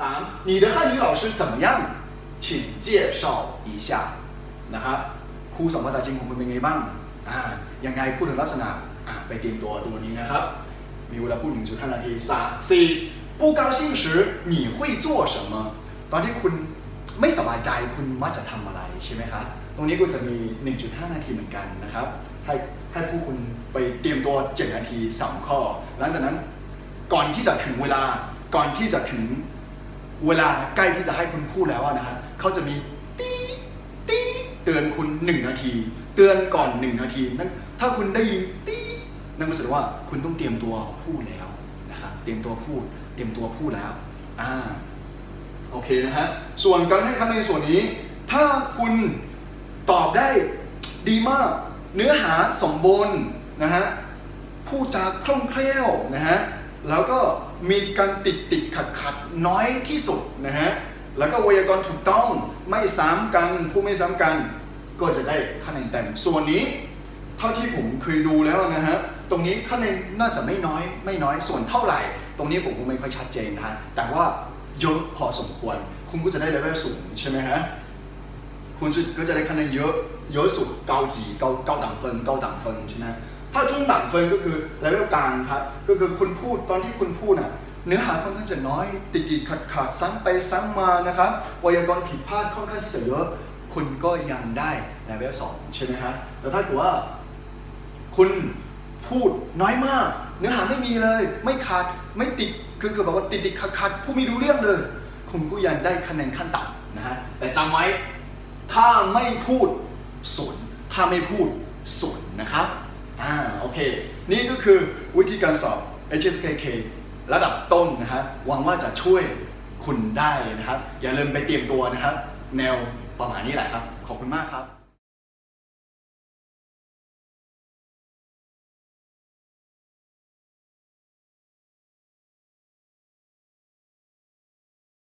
สาม你的汉语老师怎么样请介绍一下นะครับครูสอนภาษาจีนของคุณเป็นไงบ้างอ่ายังไงพูดถึงลักษณะอ่าไปเตรียมตัวตัวนี้นะครับ มีเวลาพูด1.5นาทีสามสี่不高兴时你会做什么ตอนที่คุณไม่สบายใจคุณมักจะทำอะไรใช่ไหมครับ ตรงนี้ก็จะมี 1.5 นาทีเหมือนกันนะครับ ให้ให้ผู้คุณไปเตรียมตัว 7 นาที 3 ข้อ หลังจากนั้นก่อนที่จะถึงเวลา ก่อนที่จะถึง เวลาใกล้ที่จะให้คุณพูดแล้วอะนะฮะเขาจะมีตีตีเตือนคุณ 1 นาที เตือนก่อน 1 นาทีนั่นถ้าคุณได้ยินตีนั่นก็แสดงว่าคุณต้องเตรียมตัวพูดแล้วนะครับเตรียมตัวพูด เตรียมตัวพูดแล้วอ่าโอเคนะฮะส่วนการให้คำในส่วนนี้ ถ้าคุณตอบได้ดีมาก เนื้อหาสมบูรณ์นะฮะพูดจาคล่องแคล่วนะฮะ แล้วก็มีการติดติดขัดขัดน้อยที่สุดนะฮะแล้วก็ไวยากรณ์ถูกต้องไม่ซ้ำกันพูดไม่ซ้ำกัน ก็จะได้คะแนนเต็มส่วนนี้เท่าที่ผมเคยดูแล้วนะฮะตรงนี้คะแนนน่าจะไม่น้อยไม่น้อยส่วนเท่าไหร่ ตรงนี้ผมก็ไม่ค่อยชัดเจนนะฮะแต่ว่าเยอะพอสมควร คุณก็จะได้เลเวลสูงใช่ไหมฮะคุณก็จะได้คะแนนเยอะเยอะสุดเกาจีเกาเกาต่างเฟินเกาต่างเฟินใช่ไหม ถ้าจุ้งต่างเฟินก็คือเลเวลกลางครับ ก็คือคุณพูดตอนที่คุณพูดน่ะเนื้อหาค่อนข้างจะน้อย ติดติดขัดขัดซ้ำไปซ้ำมานะครับไวยากรณ์ผิดพลาดค่อนข้างที่จะเยอะ คุณก็ยังได้เลเวลสองใช่ไหมฮะแต่ถ้าเกิดว่า คุณพูดน้อยมาก เนื้อหาไม่มีเลย ไม่ขาดไม่ติดคือคือแบบว่าติดติดขัดขัดพูดไม่รู้เรื่องเลย คุณก็ยังได้คะแนนขั้นต่ำนะฮะแต่จำไว้ถ้าไม่พูดศูนย์ถ้าไม่พูดศูนย์นะครับ อ่าโอเค นี่ก็คือวิธีการสอบ HSKK ระดับต้นนะฮะหวังว่าจะช่วยคุณได้นะครับ อย่าลืมไปเตรียมตัวนะครับ แนวประมาณนี้แหละครับ ขอบคุณมากครับ